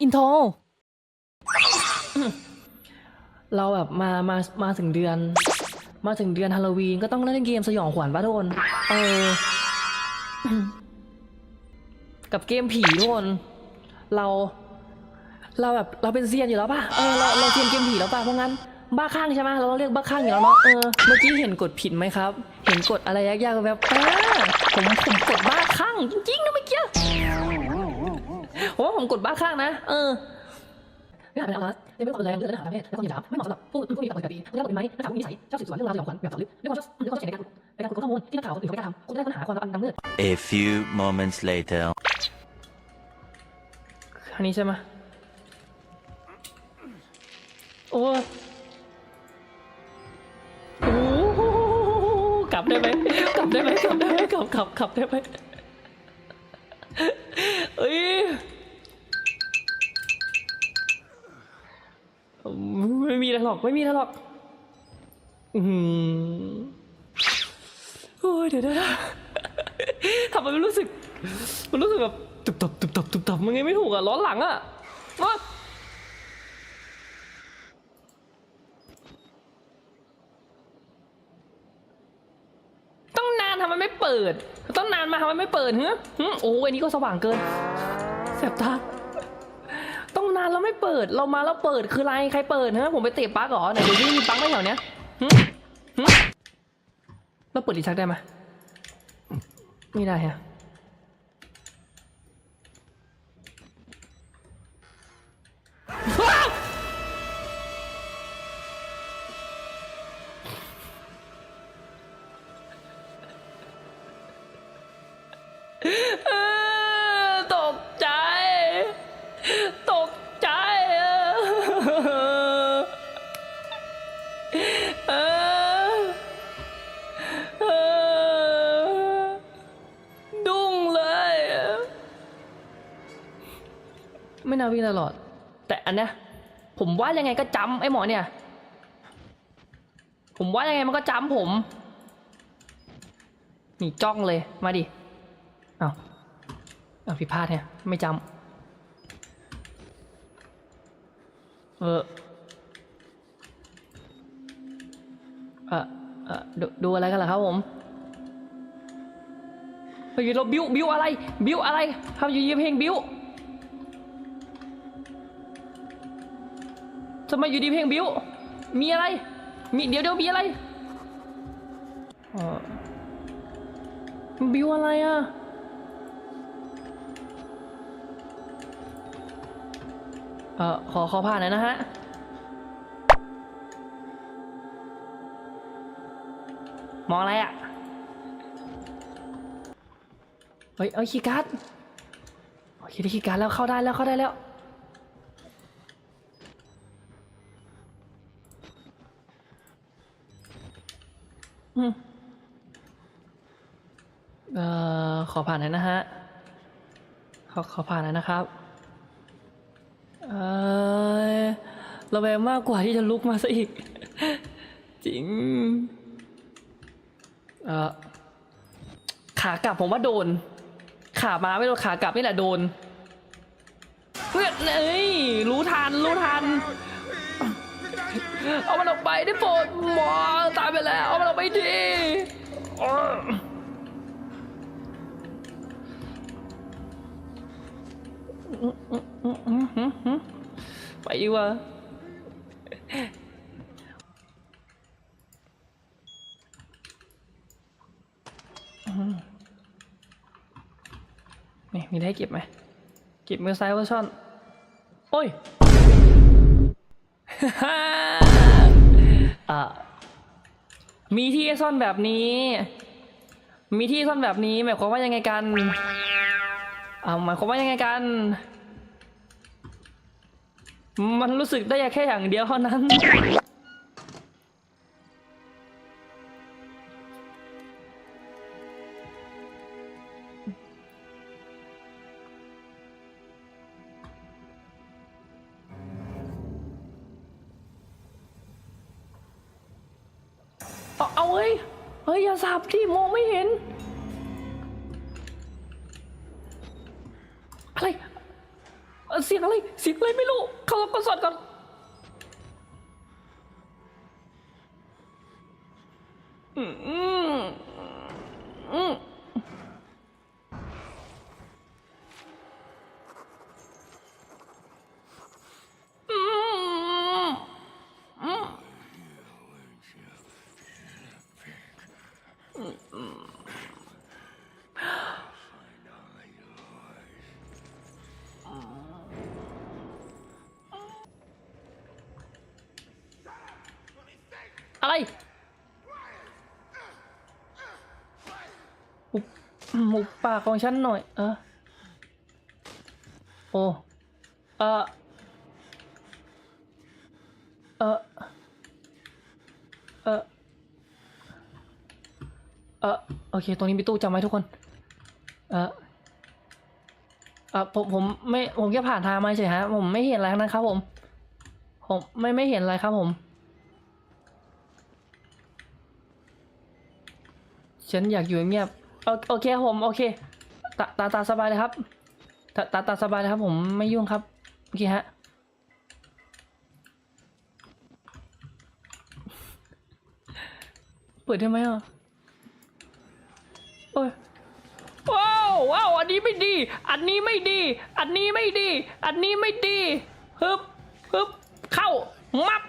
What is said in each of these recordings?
อินโทรเราแบบมา มา มาถึงเดือน มาถึงเดือนฮาโลวีนก็ต้องเล่นเกมสยองขวัญป่ะทุกคน เออ กับเกมผีทุกคน เรา เราแบบ เราเป็นเซียนอยู่แล้วป่ะ เออ เรา เราเซียนเกมผีแล้วป่ะ เพราะงั้น บ้าข้างใช่ไหมเราต้องเรียกบ้าข้างอยู่แล้วเนาะ เออ เมื่อกี้เห็นกดผิดไหมครับ เห็นกดอะไรยากๆแบบเออผมผมกดบ้าข้างจริงๆนะเมื่อกี้ ผมว่าผมกดบ้าข้างนะ เออไม่อาจเป็นอะไรยังไม่เหมาะกับแรงเรื่องเนื้อหาทางเพศและความหยาบไม่เหมาะสำหรับผู้ผู้มีปกติคุณได้บทเป็นไหมนักข่าวผู้มีนิสัยชอบสืบสวนเรื่องราวสยองขวัญแบบเจาะลึกด้วยความชอบด้วยความชอบเขียนในการในการขุดข้อมูลที่นักข่าวคนอื่นเขาไม่กล้าทำคุณได้ค้นหาความลับอันดำมืด A few moments later. อันนี้ใช่ไหมโอ้โอ้กลับได้ไหมกลับได้ไหมกลับได้ไหมกลับกลับกลับได้ไหมเอ้ย ไม่มีอะไรหรอกไม่มีอะไรหรอก อืมโอ้ยเดี๋ยวเดี๋ยวนะทำไมมันรู้สึก มันรู้สึกแบบตุบตับตุบตับตุบตับมันไงไม่ถูกอะร้อนหลังอะวะต้องนานทำไมไม่เปิด ต้องนานมาทำไมไม่เปิดเฮ้ยโอ้ยอันนี้ก็สว่างเกินแสบตา ไม่เปิดเรามาแล้วเปิดคืออะไรใครเปิดฮะผมไปเตะปลั๊กเหรอไหนดูที่มีปลั๊กไหมแถวเนี้ยหึหึเราเปิดอีกชักได้ไหมไม่ได้ฮะ น่าวิ่งตลอด แต่อันเนี้ยผมว่ายังไงก็จำไอ้หมอเนี่ย ผมว่ายังไงมันก็จำผมนี่จ้องเลยมาดิเอาเอาผิดพลาดเนี่ยไม่จำเออเออเออดูดูอะไรกันล่ะครับผมเฮ้ยเราบิวบิวอะไร บิวอะไรทำอยู่ยีเพลงบิว ทำไมอยู่ดีเพลงบิวมีอะไร มีเดี๋ยวเดี๋ยวมีอะไรเออบิวอะไรอะ เออขอขอผ่านหน่อยนะฮะ มองอะไรอะ เฮ้ย เอ้ยคีย์การ์ดโอเคได้คีย์การ์ดแล้วเข้าได้แล้วเข้าได้แล้ว อืมเอ่อขอผ่านหน่อยนะฮะ ขอขอผ่านหน่อยนะครับ เออระแวงมากกว่าที่จะลุกมาซะอีก จริง เออขากลับผมว่าโดน ขามาไม่โดนขากลับนี่แหละโดนเพื่อนเอ้ยรู้ทันรู้ทัน เอามันออกไปได้โปรดหมอตายไปแล้ว เอามันออกไปทีไปดีกว่านี่มีได้เก็บไหมเก็บมือซ้ายเวอร์ชันโอ้ย อะมีที่ซ่อนแบบนี้ มีที่ซ่อนแบบนี้หมายความว่ายังไงกันอ่าหมายความว่ายังไงกัน มันรู้สึกได้แค่อย่างเดียวเท่านั้น เฮ้ย เฮ้ย อย่าสับที่มองไม่เห็น อะไร เสียงอะไร เสียงอะไรไม่รู้ เขาประสอดก่อน อืมอืมอืมอืมอืม อะไรหุบหมูปากของฉันหน่อย เออ โอ้ เออเออเออเออโอเค ตรงนี้มีตู้จำไว้ทุกคน เออเออผมผมไม่ผมแค่ผ่านทางมาเฉยฮะ ผมไม่เห็นอะไรนั้นครับผม ผมไม่ไม่เห็นอะไรครับผม ฉันอยากอยู่เงียบโอโอเคครับผมโอเคตาตาตาสบายเลยครับตาตาตาสบายเลยครับ ผมไม่ยุ่งครับโอเคฮะเปิดได้ไหมอะโอ้ยว้าวว้าวอันนี้ไม่ดี อันนี้ไม่ดี อันนี้ไม่ดี อันนี้ไม่ดีฮึบฮึบเข้ามับ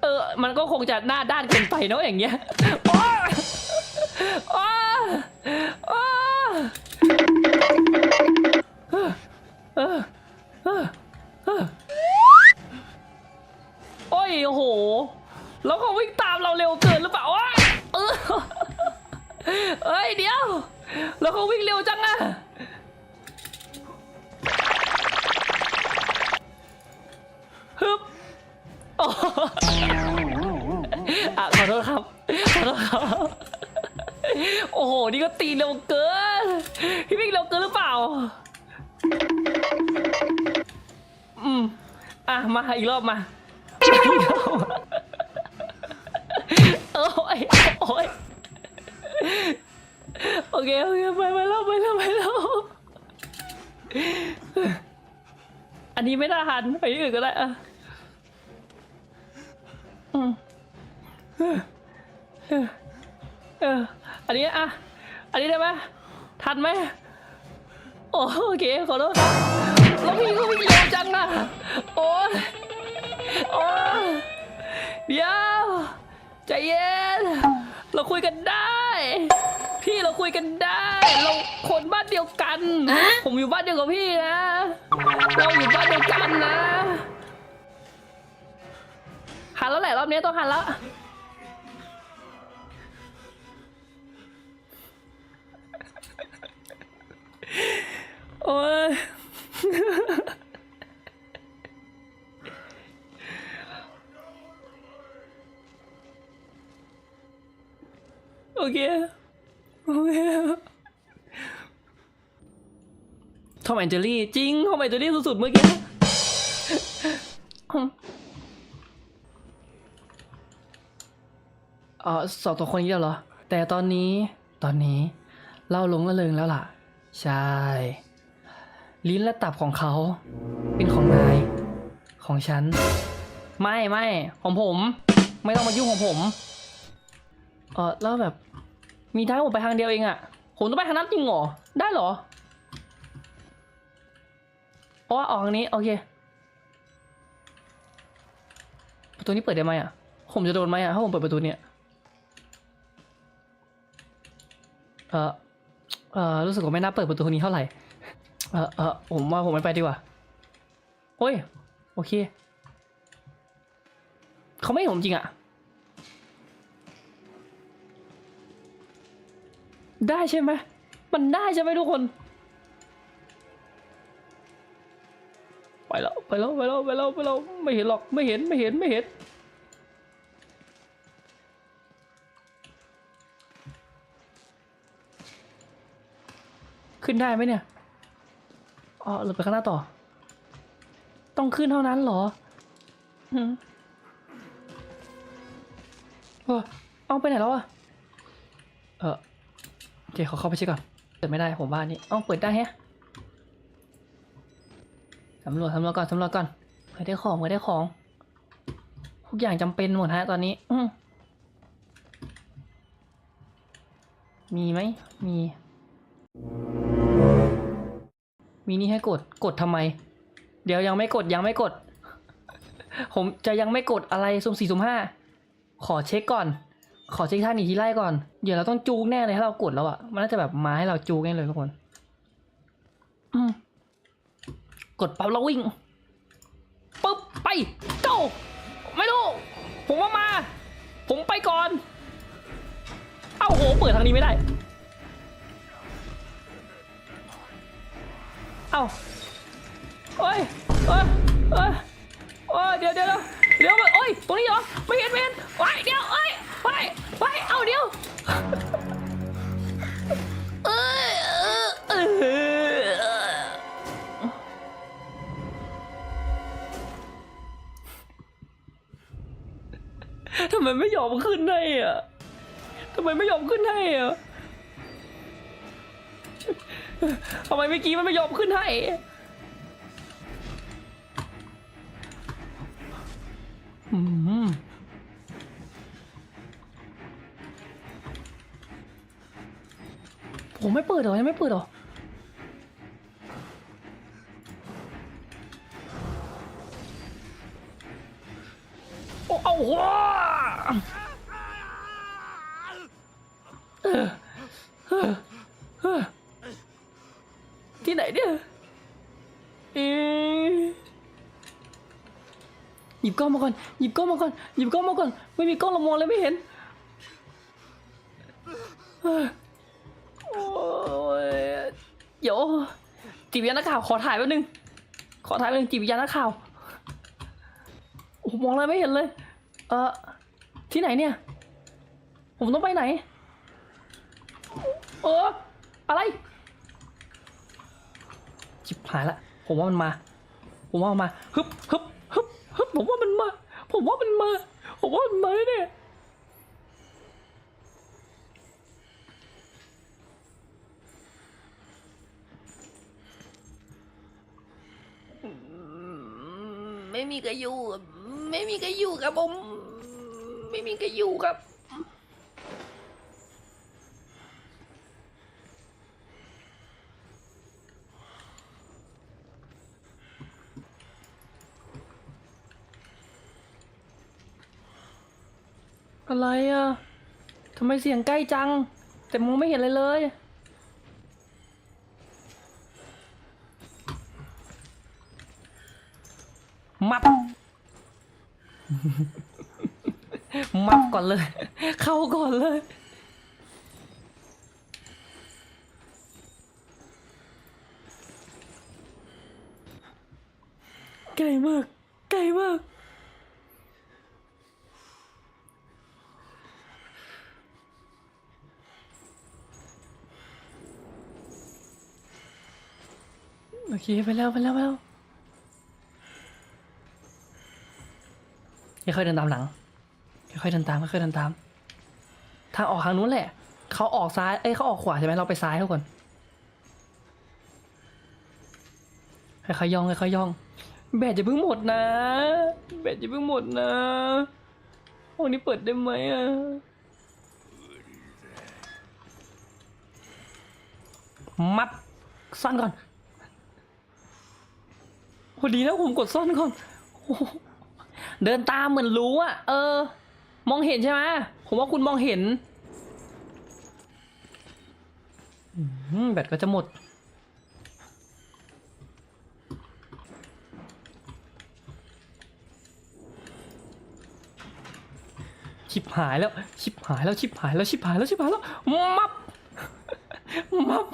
เออ มันก็คงจะหน้าด้านเกินไปเนาะอย่างเงี้ย โอ้ยโอ้โอ้ยโอ้โห แล้วเขาวิ่งตามเราเร็วเกินหรือเปล่าโอ้ยเออเอ้ยเดี๋ยว แล้วเขาวิ่งเร็วจังอะฮึบอ้อะขอโทษครับขอโทษครับ โอ้โห นี่ก็ตีเร็วเกิน พี่วิ่งเร็วเกินหรือเปล่า อืม อะ มาอีกรอบมาโอ้ยโอ้ยโอเคโอเคไปไปแล้วไปแล้วไปแล้วอันนี้ไม่น่าหันไปที่อื่นก็ได้อะอืมเออเออ อันนี้อะอันนี้ได้ไหมทันไหมโอโอเคขอโทษครับแล้วพี่ก็วิ่งเร็วจังอะโอ้ยโอ้ยเดี๋ยวใจเย็น เราคุยกันได้ พี่เราคุยกันได้ เราคนบ้านเดียวกัน ผมอยู่บ้านเดียวกับพี่นะ เราอยู่บ้านเดียวกันนะหันแล้วแหละรอบนี้ต้องหันแล้ว โอ้ยโอเค โอเคทอมแอนเจอรี่จริงทอมแอนเจอรี่สุดๆเมื่อกี้เออสองตัวคนนี้แล้วเหรอ แต่ตอนนี้ตอนนี้เล่าลงละเริงแล้วล่ะ ใช่ ลิ้นและตับของเขา เป็นของนาย ของฉัน ไม่ไม่ของผม ไม่ต้องมายุ่งของผมเออแล้วแบบ มีทางผมไปทางเดียวเองอะผมต้องไปทางนั้นจริงเหรอ ได้เหรออ๋อออกทางนี้ โอเคประตูนี้เปิดได้ไหมอะผมจะโดนไหมอะถ้าผมเปิดประตูเนี้ยเออเออรู้สึกว่าไม่น่าเปิดประตูนี้เท่าไหร่ เออเออผมว่าผมไม่ไปดีกว่าโอ้ย โอเค เขาไม่เห็นผมจริงอะได้ใช่ไหม มันได้ใช่ไหมทุกคน ไปแล้วไปแล้วไปแล้วไปแล้วไปแล้วไม่เห็นหรอกไม่เห็นไม่เห็นไม่เห็นขึ้นได้ไหมเนี่ย อ๋อหรือไปข้างหน้าต่อ ต้องขึ้นเท่านั้นเหรออืมเออเอาไปไหนแล้วอะเออโอเคขอเข้าไปเช็คก่อนเปิดไม่ได้ผมว่านี่เอ้าเปิดได้แฮะสำรวจสำรวจก่อนสำรวจก่อนเพื่อได้ของเพื่อได้ของ ทุกอย่างจำเป็นหมดฮะตอนนี้ อืมีไหมมี มีนี่ให้กดกดทำไม เดี๋ยวยังไม่กดยังไม่กด ผมจะยังไม่กดอะไรสุ่มสี่สุ่มห้าขอเช็คก่อน ขอเช็คท่าหนีกทีไล่ก่อน เดี๋ยวเราต้องจูงแน่เลยถ้าเรากดแล้วอะมันน่าจะแบบมาให้เราจูงแน่เลยทุกคนกดปั๊บแล้ววิ่งปุ๊บไปโจไม่รู้ ผมว่ามา ผมไปก่อน เอ้าโห เปิดทางนี้ไม่ได้ เอ้าโอ้ยเอ้ยเอ้ยโอ้ยเดี๋ยวเดี๋ยวเดี๋ยวมันโอ้ยตรงนี้เหรอไม่เห็นไม่เห็นไปเดี๋ยวเอ้ยไปไปเอ้าเดี๋ยวเอ้ยเอ้ยเอ้ยทำไมไม่ยอมขึ้นให้อะทำไมไม่ยอมขึ้นให้อะ ทำไมเมื่อกี้มันไม่ยอมขึ้นให้ อืมผมไม่เปิดเหรอยังไม่เปิดเหรอโอ้เอ ล้องมาก่อนหยิบกล้องมาก่อนหยิบกล้องมาก่อนไม่มีกล้องเรามองเลยไม่เห็นเอ้อเดี๋ยวจีบวิญญานักข่าวขอถ่ายแป๊บนึง ขอถ่ายแป๊บนึงจีบวิญญานักข่าวโอ้โหมองอะไรไม่เห็นเลย เออที่ไหนเนี่ย ผมต้องไปไหน เออ อะไรจิบหายละ ผมว่ามันมา ผมว่ามันมาฮึบฮึบ ผมว่ามันมา ผมว่ามันมา ผมว่ามันมาเนี่ยไม่มีใครอยู่ ไม่มีใครอยู่ครับผม ไม่มีใครอยู่ครับ อะไรอะทำไมเสียงใกล้จัง แต่มองไม่เห็นอะไรเลย มับ มับก่อนเลย เข้าก่อนเลย ไกลมาก ไกลมาก อเคไปแล้วไปแล้วไปแล้วค่อยๆเดินตามหลังค่อยๆเดินตามค่อยๆเดินตาม ทางออกทางนู้นแหละ เขาออกซ้าย เอ้ยเขาออกขวาใช่ไหมเราไปซ้ายทุกคนค่อยๆย่องค่อยๆย่อง แบตจะเพิ่งหมดนะ แบตจะเพิ่งหมดนะห้องนี้เปิดได้ไหมอะมัดซ่อนก่อน อดีนะผมกดซ่อนก่อนเดินตามเหมือนรู้อะเออ มองเห็นใช่ไหมผมว่าคุณมองเห็นแบตก็จะหมด ชิบหายแล้ว ชิบหายแล้วชิบหายแล้วชิบหายแล้วชิบหายแล้ว มับ มับ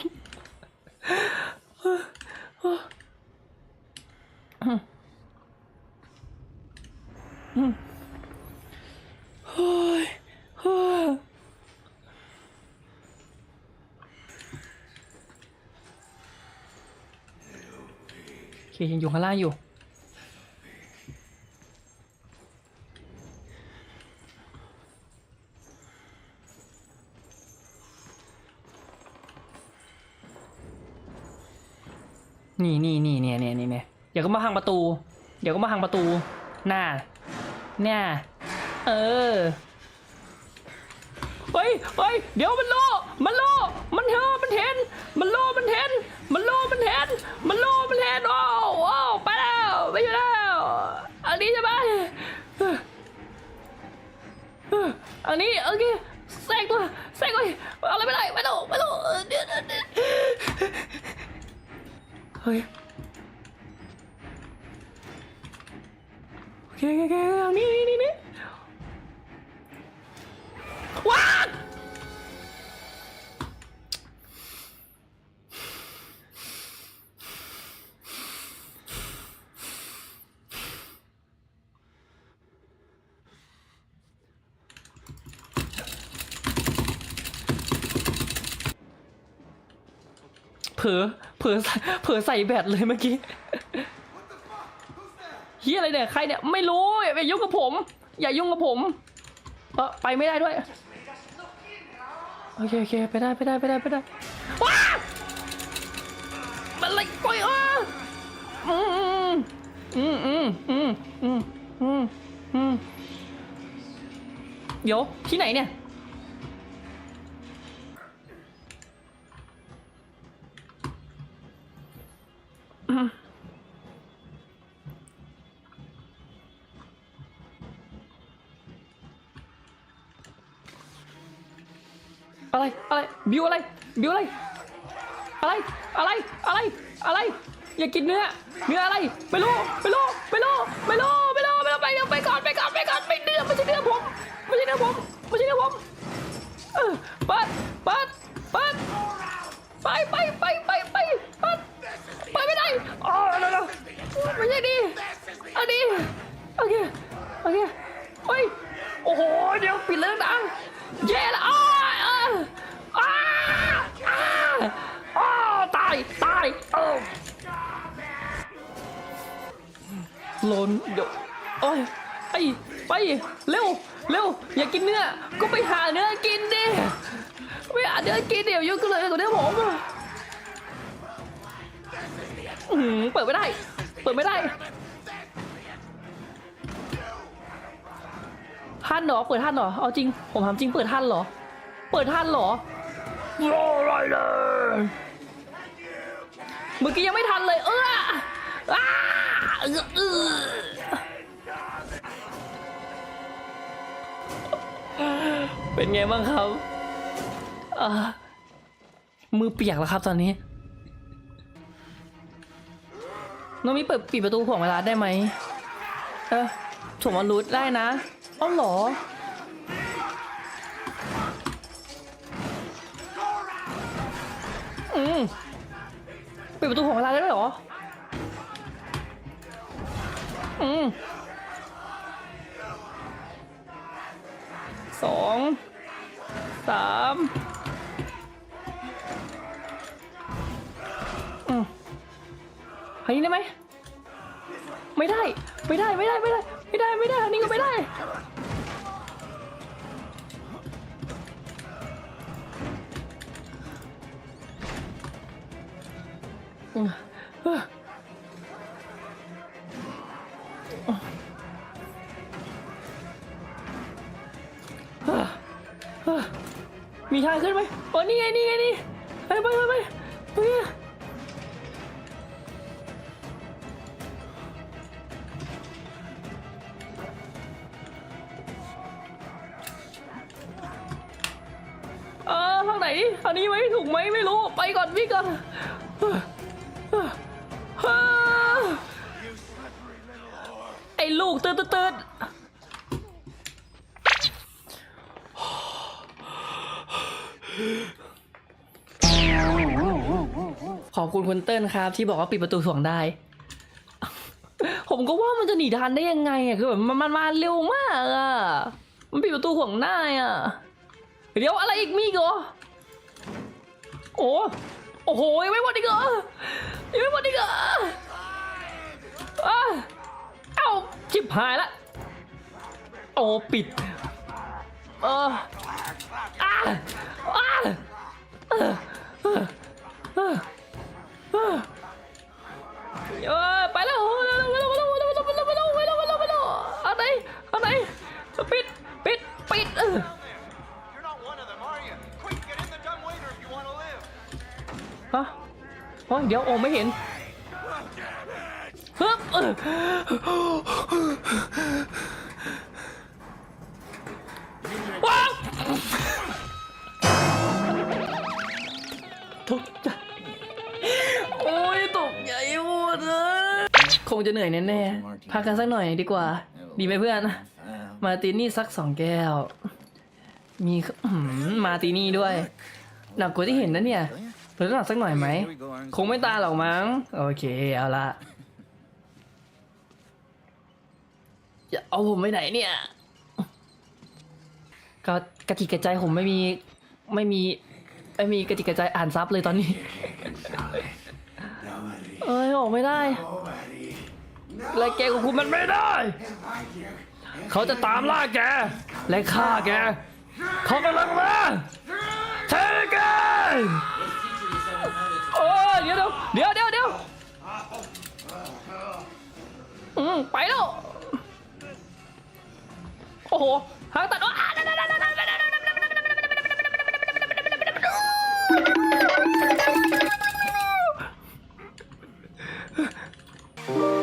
เฮ้ยเฮ้ยโอเคยังอยู่ข้างล่างอยู่นี่นี่นี่เนี่ยเนี่ยเนี่ยเดี๋ยวก็มาพังประตู เดี๋ยวก็มาพังประตู หน้า เนี่ย เออ เฮ้ยเฮ้ยเดี๋ยวมันโลมันโลมันเห็นมันเห็น มันโลมันเห็น มันโลมันเห็น มันโลมันเห็น โอ้โอ้ไปแล้วไปอยู่แล้ว อันนี้ใช่ไหมอันนี้โอเคแทรกตัวแทรกไปเอาอะไรไม่ได้ไม่ต้องไม่ต้องเออเดี๋ยวเดี๋ยวเดี๋ยวเฮ้ย โอเคโอเคนี่นี่นี่นี่ว้าเผลอเผลอเผลอใส่แบตเลยเมื่อกี้ เฮียอะไรเนี่ยใครเนี่ยไม่รู้อย่ายุ่งกับผม อย่ายุ่งกับผมเออไปไม่ได้ด้วยโอเคโอเคไปได้ไปได้ไปได้ไปได้ว้ามันอะไรปล่อยอะอืมอืมอืมอืมอืมอืมอืมเดี๋ยวที่ไหนเนี่ย อะไร อะไร บิวอะไร บิวอะไร อะไร อะไร อะไร อะไร อย่ากินเนื้อ เนื้ออะไร ไม่รู้ ไม่รู้ ไม่รู้ ไม่รู้ ไม่รู้ ไม่รู้ ไปเดี๋ยวไปก่อน ไปก่อน ไปก่อน ไม่เนื้อไม่ใช่เนื้อผม ไม่ใช่เนื้อผม ไม่ใช่เนื้อผมเออเปิดเปิดเปิดไปไปไปไปไปเปิดไปไม่ได้อ๋อเดี๋ยวเดี๋ยวไม่ใช่ดีอันนี้ ท่านเหรอเปิดท่านเหรอเอาจริงผมถามจริงเปิดท่านเหรอ เปิดท่านเหรอรออะไรเลยเมื่อกี้ยังไม่ทันเลย เอออ้าเออเออเป็นไงบ้างครับอ่ามือเปียกแล้วครับตอนนี้น้องมีเปิดปิดประตูห่วงเวลาได้ไหมเออถ่วงมารูดได้นะ อ้าวเหรอ อืมปิดประตูห่วงเวลาได้ด้วยเหรอ อืมสองสามอืมอันนี้ได้ไหม ไม่ได้ ไม่ได้ ไม่ได้ ไม่ได้ ไม่ได้ ไม่ได้นนี้ก็ไม่ได้ ขึ้นไหมโอ้นี่ไงนี่ไงนี่ไปไปไปไปไปเออทางไหนอันนี้ไหมถูกไหมไม่รู้ไปก่อนวิ่งก่อนไอ้ลูกตื่นตื่น คุณคุณเติ้ลครับ ที่บอกว่าปิดประตูถ่วงได้ ผมก็ว่ามันจะหนีทันได้ยังไงอะคือแบบมันมันมาเร็วมากอะมันปิดประตูห่วงได้อะเดี๋ยวอะไรอีกมีอีกเหรอโอ้โอ้โหยังไม่หมดอีกเหรอยังไม่หมดอีกเหรอเอ้าชิบหายละโอ้ปิดเอออ้าอ้า เออไปแล้วไปแล้วไปแล้วไปแล้วไปแล้วไปแล้วไปแล้วไล้วไล้เอาไหนเอาไหนปิดปิดปิดเออฮะเดี๋ยวโอไม่เห็นฮึบ งจะเหนื่อยแน่ๆพักกันสักหน่อยดีกว่า ดีไหมเพื่อน มาร์ตินี่สักสองแก้ว มีอื้อหือมาร์ตินี่ด้วย หนักกว่าที่เห็นนะเนี่ยเพิ่มน้ำหนักสักหน่อยไหม คงไม่ตายหรอกมั้ง โอเค เอาละจะเอาผมไปไหนเนี่ย ก็กระติกกระใจผมไม่มีไม่มีไม่มีกระติกกระใจอ่านซับเลยตอนนี้ เอ้ยออกไม่ได้ และแกควบคุมมันไม่ได้ เขาจะตามล่าแก และฆ่าแก เขากำลังมาเทแกโอ้เดี๋ยวเดี๋ยวเดี๋ยวเดี๋ยวอืมไปแล้ว โอ้โหหางตัดโอ้าあ